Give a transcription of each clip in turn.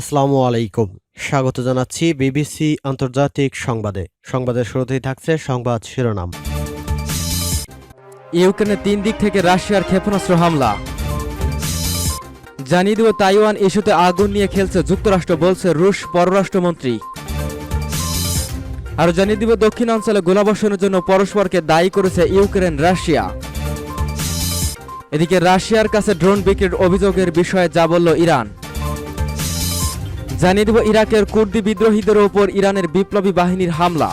আসসালামু আলাইকুম। স্বাগত জানাচ্ছি বিবিসি আন্তর্জাতিক সংবাদে। সংবাদের শুরুতেই থাকছে সংবাদ শিরোনাম। ইউক্রেনে তিন দিক থেকে রাশিয়ার ক্ষেপণাস্ত্র হামলা। জানিয়ে দেব, তাইওয়ান ইস্যুতে আগুন নিয়ে খেলছে যুক্তরাষ্ট্র বলছে রুশ পররাষ্ট্রমন্ত্রী। আরও জানিয়ে দিব, দক্ষিণাঞ্চলে গোলাবর্ষণের জন্য পরস্পরকে দায়ী করেছে ইউক্রেন, রাশিয়া। এদিকে রাশিয়ার কাছে ড্রোন বিক্রির অভিযোগের বিষয়ে যা বলল ইরান। জানিয়ে দেব ইরাকের কুর্দি বিদ্রোহীদের ওপর ইরানের বিপ্লবী বাহিনীর হামলা।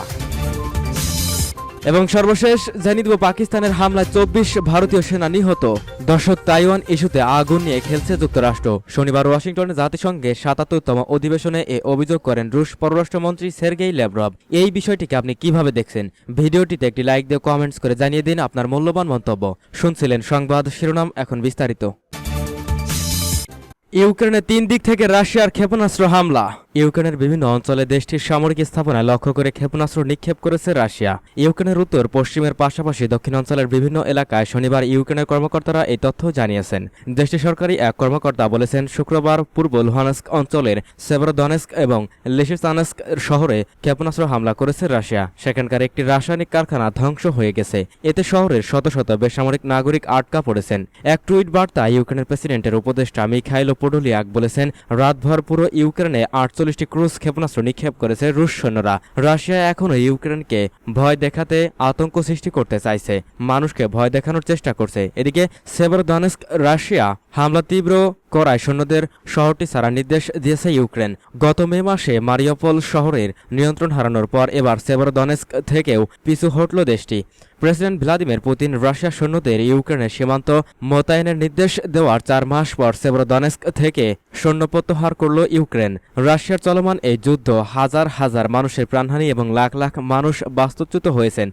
এবং সর্বশেষ জানিয়ে দেব পাকিস্তানের হামলায় চব্বিশ ভারতীয় সেনা নিহত। দর্শক, তাইওয়ান ইস্যুতে আগুন নিয়ে খেলছে যুক্তরাষ্ট্র। শনিবার ওয়াশিংটনে জাতিসংঘে সাতাত্তরতম অধিবেশনে এ অভিযোগ করেন রুশ পররাষ্ট্রমন্ত্রী সের্গেই ল্যাভরভ এই বিষয়টিকে আপনি কীভাবে দেখছেন? ভিডিওটিতে একটি লাইক দিয়ে কমেন্টস করে জানিয়ে দিন আপনার মূল্যবান মন্তব্য। শুনছিলেন সংবাদ শিরোনাম, এখন বিস্তারিত। ইউক্রেনে তিন দিক থেকে রাশিয়ার ক্ষেপণাস্ত্র হামলা। ইউক্রেনের বিভিন্ন অঞ্চলে দেশটির সামরিক স্থাপনায় লক্ষ্য করে ক্ষেপণাস্ত্র নিক্ষেপ করেছে রাশিয়া। ইউক্রেনের উত্তর, পশ্চিমের পাশাপাশি দক্ষিণাঞ্চলের বিভিন্ন এলাকায় শনিবার ইউক্রেনের কর্মকর্তারা এই তথ্য জানিয়েছেন। দেশটির সরকারি এক কর্মকর্তা বলেছেন, শুক্রবার পূর্ব লুহানস্ক অঞ্চলের সেভরোদনেস্ক এবং লিসিসানস্ক শহরে ক্ষেপণাস্ত্র হামলা করেছে রাশিয়া। সেখানকার একটি রাসায়নিক কারখানা ধ্বংস হয়ে গেছে। এতে শহরের শত শত বেসামরিক নাগরিক আটকা পড়েছেন। এক টুইট বার্তা ইউক্রেনের প্রেসিডেন্টের উপদেষ্টা মিখাইলো পোডোলিয়াক বলেছেন, রাতভর পুরো ইউক্রেনে আটচল্লিশটি ক্রুজ ক্ষেপণাস্ত্র নিক্ষেপ করেছে রুশ সৈন্যরা। রাশিয়া এখনও ইউক্রেনকে ভয় দেখাতে আতঙ্ক সৃষ্টি করতে চাইছে। মানুষকে ভয় দেখানোর চেষ্টা করছে। এদিকে সেভরদনেস্ক, রাশিয়া হামলা তীব্র করায় সৈন্যদের শহরটি ছাড়ার নির্দেশ দিয়েছে ইউক্রেন। গত মে মাসে মারিওপোল শহরের নিয়ন্ত্রণ হারানোর পর এবার সেভরদনেস্ক থেকেও পিছু হটল দেশটি। প্রেসিডেন্ট ভ্লাদিমির পুতিন রাশিয়া সৈন্যদের ইউক্রেনের সীমান্ত মোতায়েনের নির্দেশ দেওয়ার চার মাস পর সেভরোদনেস্ক থেকে সৈন্য প্রত্যাহার করল ইউক্রেন। রাশিয়ার চলমান এই যুদ্ধ হাজার হাজার মানুষের প্রাণহানি এবং লাখ লাখ মানুষ বাস্তুচ্যুত হয়েছেন।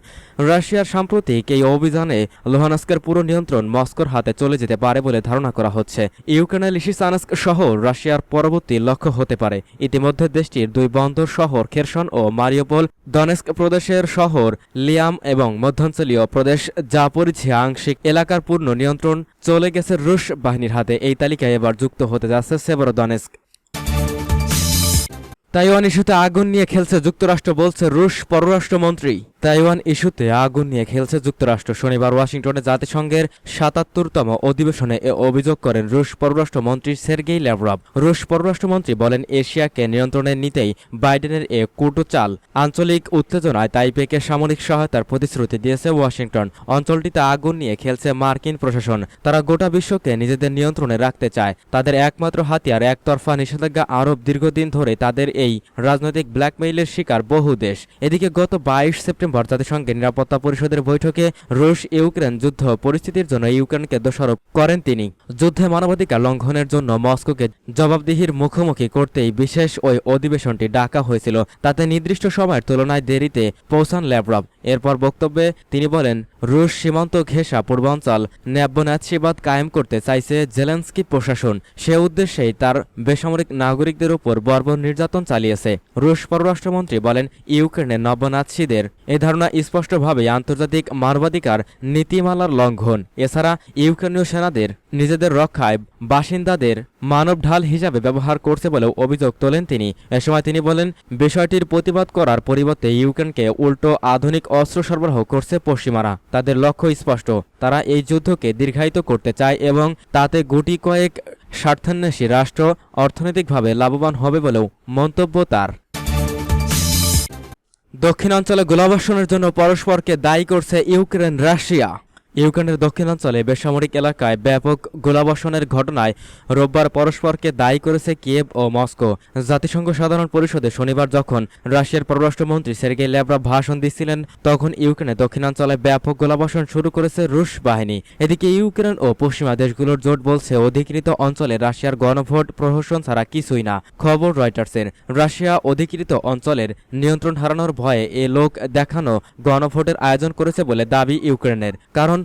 রাশিয়ার সাম্প্রতিক এই অভিযানে লোহানস্কের পুরো নিয়ন্ত্রণ মস্কোর হাতে চলে যেতে পারে বলে ধারণা করা হচ্ছে। ইউক্রেনের লিসিসানস্ক শহর রাশিয়ার পরবর্তী লক্ষ্য হতে পারে। ইতিমধ্যে দেশটির দুই বন্দর শহর খেরসন ও মারিওপোল দনেস্ক প্রদেশের শহর লিয়াম এবং মধ্যাঞ্চলীয় প্রদেশ যা পড়েছে আংশিক এলাকার পূর্ণ নিয়ন্ত্রণ চলে গেছে রুশ বাহিনীর হাতে। এই তালিকায় এবার যুক্ত হতে যাচ্ছে সেবরদনেস্ক তাইওয়ান ইস্যুতে আগুন নিয়ে খেলছে যুক্তরাষ্ট্র, বলছে রুশ পররাষ্ট্রমন্ত্রী। তাইওয়ান ইস্যুতে আগুন নিয়ে খেলছে যুক্তরাষ্ট্র। শনিবার ওয়াশিংটনে জাতিসংঘের সাতাত্তরতম অধিবেশনে এ অভিযোগ করেন রুশ পররাষ্ট্রমন্ত্রী সের্গেই ল্যাভরভ। রুশ পররাষ্ট্রমন্ত্রী বলেন, এশিয়াকে নিয়ন্ত্রণে নিতেই বাইডেনের এ কুটো চাল আঞ্চলিক উত্তেজনায় তাইপেকে সামরিক সহায়তার প্রতিশ্রুতি দিয়েছে ওয়াশিংটন। অঞ্চলটিতে আগুন নিয়ে খেলছে মার্কিন প্রশাসন। তারা গোটা বিশ্বকে নিজেদের নিয়ন্ত্রণে রাখতে চায়। তাদের একমাত্র হাতিয়ার, একতরফা নিষেধাজ্ঞা আরব দীর্ঘদিন ধরে তাদের এই রাজনৈতিক ব্ল্যাকমেইলের শিকার বহু দেশ। এদিকে গত বাইশ সেপ্টেম্বর জাতিসংঘের নিরাপত্তা পরিষদের বৈঠকে রুশ ইউক্রেন যুদ্ধ পরিস্থিতির জন্য ইউক্রেনকে দোষারোপ করেন তিনি। যুদ্ধে মানবাধিকার লঙ্ঘনের জন্য মস্কোকে জবাবদিহির মুখোমুখি করতেই বিশেষ ওই অধিবেশনটি ডাকা হয়েছিল। তাতে নির্দিষ্ট সময়ের তুলনায় দেরিতে পৌঁছান ল্যাভরভ। এরপর বক্তব্যে তিনি বলেন, রুশ সীমান্ত ঘেঁষা পূর্বাঞ্চল ন্যাব্যনাথসীবাদ কায়েম করতে চাইছে জেলেন্সকি প্রশাসন। সে উদ্দেশ্যেই তার বেসামরিক নাগরিকদের উপর বর্বর নির্যাতন চালিয়েছে। রুশ পররাষ্ট্রমন্ত্রী বলেন ইউক্রেনের নব্যনাথসীদের এ ধারণা স্পষ্টভাবে আন্তর্জাতিক মানবাধিকার নীতিমালার লঙ্ঘন। এছাড়া, ইউক্রেনীয় সেনাদের নিজেদের রক্ষায় বাসিন্দাদের মানব ঢাল হিসাবে ব্যবহার করছে বলেও অভিযোগ তোলেন তিনি। এ সময় তিনি বলেন, বিষয়টির প্রতিবাদ করার পরিবর্তে ইউক্রেনকে উল্টো আধুনিক অস্ত্র সরবরাহ করছে পশ্চিমারা। তাদের লক্ষ্য স্পষ্ট। তারা এই যুদ্ধকে দীর্ঘায়িত করতে চায় এবং তাতে গুটি কয়েক স্বার্থান্বেষী রাষ্ট্র অর্থনৈতিকভাবে লাভবান হবে বলেও মন্তব্য তার। দক্ষিণাঞ্চলে গোলাবর্ষণের জন্য পরস্পরকে দায়ী করছে ইউক্রেন, রাশিয়া। ইউক্রেনের দক্ষিণাঞ্চলে বেসামরিক এলাকায় ব্যাপক গোলাবর্ষণের ঘটনায় রোববার পরস্পরকে দায়ী করেছে কিয়েভ ও মস্কো। জাতিসংঘ সাধারণ পরিষদে শনিবার যখন রাশিয়ার পররাষ্ট্রমন্ত্রী সের্গেই ল্যাব্রা ভাষণ দিচ্ছিলেন, তখন ইউক্রেনের দক্ষিণাঞ্চলে ব্যাপক গোলাবর্ষণ শুরু করেছে রুশ বাহিনী। এদিকে ইউক্রেন ও পশ্চিমা দেশগুলোর জোট বলছে, অধিকৃত অঞ্চলে রাশিয়ার গণভোট প্রহসন ছাড়া কিছুই না। খবর রয়টার্সের। রাশিয়া অধিকৃত অঞ্চলের নিয়ন্ত্রণ হারানোর ভয়ে এ লোক দেখানো গণভোটের আয়োজন করেছে বলে দাবি ইউক্রেনের। কারণ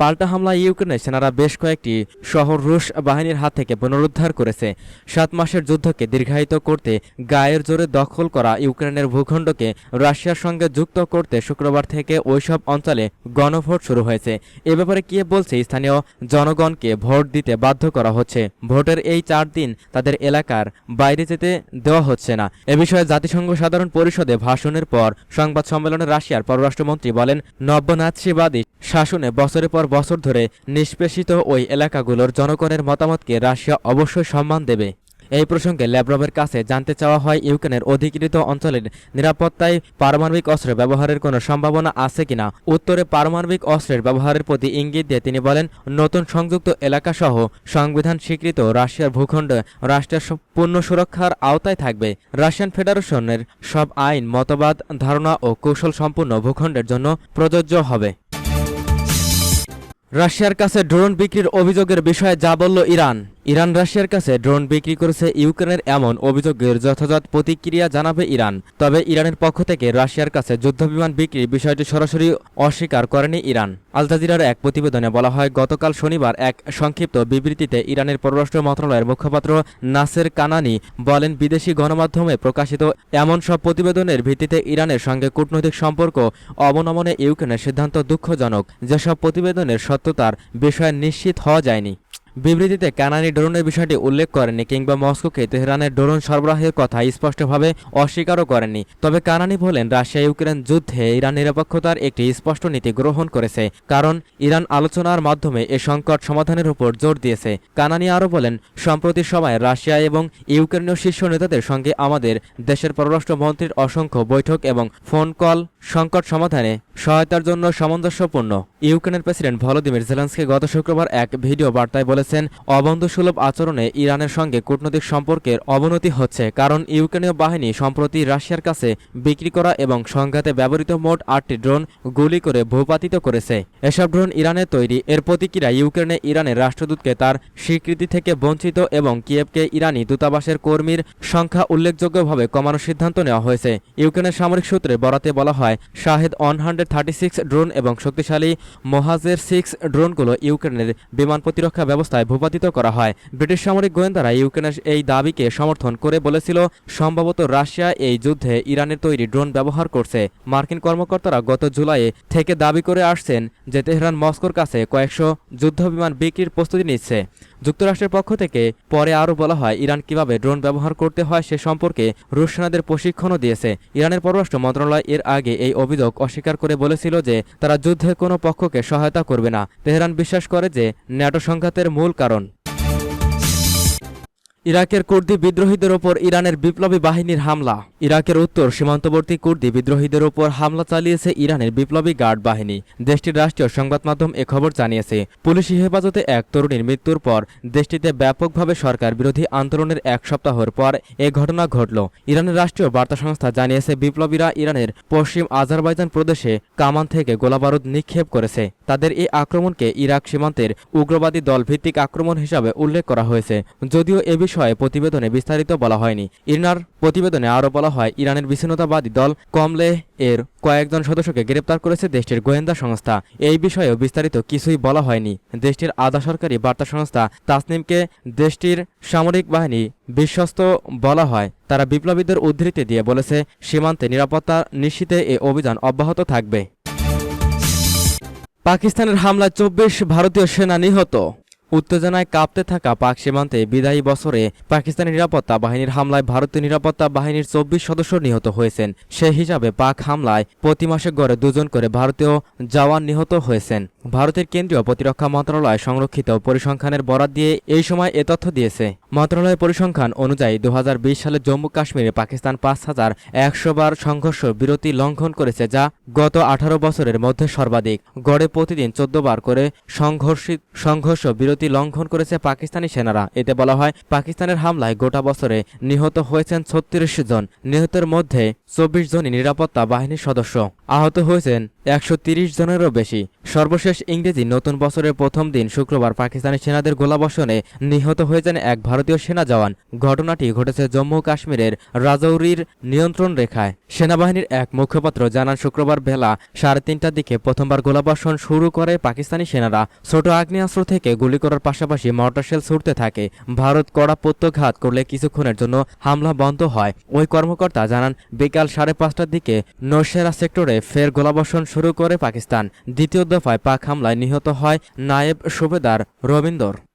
পাল্টা হামলা ইউক্রেনের সেনারা বেশ কয়েকটি শহর রুশ বাহিনীর হাত থেকে পুনরুদ্ধার করেছে। সাত মাসের যুদ্ধকে দীর্ঘায়িত করতে গায়ের জোরে দখল করা ইউক্রেনের ভূখণ্ডকে রাশিয়ার সঙ্গে যুক্ত করতে শুক্রবার থেকে ওইসব অঞ্চলে গণভোট শুরু হয়েছে। এ ব্যাপারে কিয়ে বলছে, স্থানীয় জনগণকে ভোট দিতে বাধ্য করা হচ্ছে। ভোটের এই চার দিন তাদের এলাকার বাইরে যেতে দেওয়া হচ্ছে না। এ বিষয়ে জাতিসংঘ সাধারণ পরিষদে ভাষণের পর সংবাদ সম্মেলনে রাশিয়ার পররাষ্ট্রমন্ত্রী বলেন নব্যনাৎসিবাদী শাসনে বছরের পর বছর ধরে নিষ্পেষিত ওই এলাকাগুলোর জনগণের মতামতকে রাশিয়া অবশ্যই সম্মান দেবে। এই প্রসঙ্গে ল্যাব্রভের কাছে জানতে চাওয়া হয়, ইউক্রেনের অধিকৃত অঞ্চলের নিরাপত্তায় পারমাণবিক অস্ত্র ব্যবহারের কোনো সম্ভাবনা আছে কিনা। উত্তরে, পারমাণবিক অস্ত্রের ব্যবহারের প্রতি ইঙ্গিত দিয়ে তিনি বলেন, নতুন সংযুক্ত এলাকাসহ সংবিধান স্বীকৃত রাশিয়ার ভূখণ্ড রাষ্ট্রের পূর্ণ সুরক্ষার আওতায় থাকবে। রাশিয়ান ফেডারেশনের সব আইন, মতবাদ, ধারণা ও কৌশল সম্পূর্ণ ভূখণ্ডের জন্য প্রযোজ্য হবে। রাশিয়ার কাছে ড্রোন বিক্রির অভিযোগের বিষয়ে যা বলল ইরান। ইরান রাশিয়ার কাছে ড্রোন বিক্রি করেছে ইউক্রেনের এমন অভিযোগের যথাযথ প্রতিক্রিয়া জানাবে ইরান। তবে ইরানের পক্ষ থেকে রাশিয়ার কাছে যুদ্ধবিমান বিক্রির বিষয়টি সরাসরি অস্বীকার করেনি ইরান। আল জাজিরার এক প্রতিবেদনে বলা হয়, গতকাল শনিবার এক সংক্ষিপ্ত বিবৃতিতে ইরানের পররাষ্ট্র মন্ত্রণালয়ের মুখপাত্র নাসের কানানি বলেন, বিদেশি গণমাধ্যমে প্রকাশিত এমন সব প্রতিবেদনের ভিত্তিতে ইরানের সঙ্গে কূটনৈতিক সম্পর্ক অবনমনে ইউক্রেনের সিদ্ধান্ত দুঃখজনক। যেসব প্রতিবেদনের সত্যতার বিষয়ে নিশ্চিত হওয়া যায়নি। বিবৃতিতে কানানি ড্রোনের বিষয়টি উল্লেখ করেনি কিংবা মস্কোকে তেহরানের ড্রোন সরবরাহের কথা স্পষ্টভাবে অস্বীকারও করেনি তবে কানানি বলেন, রাশিয়া ইউক্রেন যুদ্ধে ইরান নিরপেক্ষতার একটি স্পষ্ট নীতি গ্রহণ করেছে, কারণ ইরান আলোচনার মাধ্যমে এ সংকট সমাধানের উপর জোর দিয়েছে। কানানি আরও বলেন, সম্প্রতি সময়ে রাশিয়া এবং ইউক্রেনীয় শীর্ষ নেতাদের সঙ্গে আমাদের দেশের পররাষ্ট্রমন্ত্রীর অসংখ্য বৈঠক এবং ফোন কল সংকট সমাধানে সহায়তার জন্য সামঞ্জস্যপূর্ণ। ইউক্রেনের প্রেসিডেন্ট ভলোদিমির জেলেন্সকি গত শুক্রবার এক ভিডিও বার্তায় বলেছেন অবন্ধুসুলভ আচরণে ইরানের সঙ্গে কূটনৈতিক সম্পর্কের অবনতি হচ্ছে কারণ ইউক্রেনীয় বাহিনী সম্প্রতি রাশিয়ার কাছে বিক্রি করা এবং সংঘাতে ব্যবহৃত মোট আটটি ড্রোন গুলি করে ভূপাতিত করেছে। এসব ড্রোন ইরানের তৈরি। এর প্রতিক্রিয়া ইউক্রেনে ইরানের রাষ্ট্রদূতকে তার স্বীকৃতি থেকে বঞ্চিত এবং কিয়েভকে ইরানি দূতাবাসের কর্মীর সংখ্যা উল্লেখযোগ্যভাবে কমানোর সিদ্ধান্ত নেওয়া হয়েছে। ইউক্রেনের সামরিক সূত্রে বরাতে বলা হয়, Shahed one hundred thirty six drone এবং শক্তিশালী মোহাজের সিক্স ড্রোনগুলো ইউক্রেনের বিমান প্রতিরক্ষা ব্যবস্থায় ভূপাতিত করা হয়। ব্রিটিশ সামরিক গোয়েন্দারা ইউক্রেনের এই দাবিকে সমর্থন করে বলেছিল, সম্ভবত রাশিয়া এই যুদ্ধে ইরানের তৈরি ড্রোন ব্যবহার করছে। মার্কিন কর্মকর্তারা গত জুলাইয়ে থেকে দাবি করে আসছেন যে তেহরান মস্কোর কাছে কয়েকশো যুদ্ধ বিমান বিক্রির প্রস্তুতি নিচ্ছে। যুক্তরাষ্ট্রের পক্ষ থেকে পরে আরও বলা হয়, ইরান কীভাবে ড্রোন ব্যবহার করতে হয় সে সম্পর্কে রুশ সেনাদের প্রশিক্ষণও দিয়েছে। ইরানের পররাষ্ট্র মন্ত্রণালয় এর আগে এই অভিযোগ অস্বীকার করে বলেছিল যে, তারা যুদ্ধের কোনো পক্ষকে সহায়তা করবে না। তেহরান বিশ্বাস করে যে, ন্যাটো সংঘাতের মূল কারণ। ইরাকের কুর্দি বিদ্রোহীদের ওপর ইরানের বিপ্লবী বাহিনীর হামলা। ইরাকের উত্তর সীমান্তবর্তী কুর্দি বিদ্রোহীদের ওপর হামলা চালিয়েছে ইরানের বিপ্লবী গার্ড বাহিনী। দেশটির রাষ্ট্রীয় সংবাদ মাধ্যম এ খবর জানিয়েছে, পুলিশি হেফাজতে এক তরুণীর মৃত্যুর পর দেশটিতে ব্যাপকভাবে সরকার বিরোধী আন্দোলনের এক সপ্তাহের পর এ ঘটনা ঘটল। ইরানের রাষ্ট্রীয় বার্তা সংস্থা জানিয়েছে, বিপ্লবীরা ইরানের পশ্চিম আজারবাইজান প্রদেশে কামান থেকে গোলাবারুদ নিক্ষেপ করেছে। তাদের এই আক্রমণকে ইরাক সীমান্তের উগ্রবাদী দল ভিত্তিক আক্রমণ হিসাবে উল্লেখ করা হয়েছে। যদিও এ বিষয়ে প্রতিবেদনে বিস্তারিত বলা হয়নি। ইরনার প্রতিবেদনে আরও বলা হয়, ইরানের বিচ্ছিন্নতাবাদী দল কমলে এর কয়েকজন সদস্যকে গ্রেপ্তার করেছে দেশটির গোয়েন্দা সংস্থা। এই বিষয়েও বিস্তারিত কিছুই বলা হয়নি। দেশটির আধা সরকারি বার্তা সংস্থা তাসনিমকে দেশটির সামরিক বাহিনী বিশ্বস্ত বলা হয়। তারা বিপ্লবীদের উদ্ধৃতি দিয়ে বলেছে, সীমান্তে নিরাপত্তা নিশ্চিতে এ অভিযান অব্যাহত থাকবে। পাকিস্তানের হামলায় চব্বিশ ভারতীয় সেনা নিহত। উত্তেজনায় কাঁপতে থাকা পাক সীমান্তে বিদায়ী বছরে পাকিস্তানি নিরাপত্তা বাহিনীর হামলায় ভারতীয় নিরাপত্তা বাহিনীর চব্বিশ সদস্য নিহত হয়েছেন। সেই হিসাবে পাক হামলায় প্রতি মাসে গড়ে দুজন করে ভারতীয় জওয়ান নিহত হয়েছেন। ভারতের কেন্দ্রীয় প্রতিরক্ষা মন্ত্রণালয় সংরক্ষিত পরিসংখ্যানের বরাত দিয়ে এই সময় এ তথ্য দিয়েছে। মন্ত্রণালয়ের পরিসংখ্যান অনুযায়ী দু হাজার বিশ সালে জম্মু কাশ্মীরে পাকিস্তান পাঁচ হাজার একশো বার সংঘর্ষ বিরতি লঙ্ঘন করেছে যা গত আঠারো বছরের মধ্যে সর্বাধিক। গড়ে প্রতিদিন চোদ্দ বার করে সংঘর্ষিত সংঘর্ষ বিরতি লঙ্ঘন করেছে পাকিস্তানি সেনারা। এতে বলা হয়, পাকিস্তানের হামলায় গোটা বছরে নিহত হয়েছেন ছত্রিশ জন। নিহতের মধ্যে চব্বিশ জনই নিরাপত্তা বাহিনীর সদস্য। আহত হয়েছেন একশো তিরিশ জনেরও বেশি। সর্বশেষ ইংরেজি নতুন বছরের প্রথম দিন শুক্রবার পাকিস্তানি সেনাদের গোলাবর্ষণে নিহত হয়েছেন এক ভারতীয় সেনা জওয়ান। ঘটনাটি ঘটেছে জম্মু কাশ্মীরের রাজৌরির নিয়ন্ত্রণ রেখায়। সেনাবাহিনীর এক মুখপাত্র জানান, শুক্রবার বেলা সাড়ে তিনটার দিকে প্রথমবার গোলাবর্ষণ শুরু করে পাকিস্তানি সেনারা। ছোট আগ্নেয়াস্ত্র থেকে গুলি করার পাশাপাশি মর্টার শেল ছুটতে থাকে। ভারত কড়া প্রত্যাঘাত করলে কিছুক্ষণের জন্য হামলা বন্ধ হয়। ওই কর্মকর্তা জানান, বিকাল সাড়ে পাঁচটার দিকে নৌশেরা সেক্টরে ফের গোলাবর্ষণ শুরু করে পাকিস্তান। দ্বিতীয় দফায় পাক হামলায় নিহত হয় নায়েব সুবেদার রবীন্দর।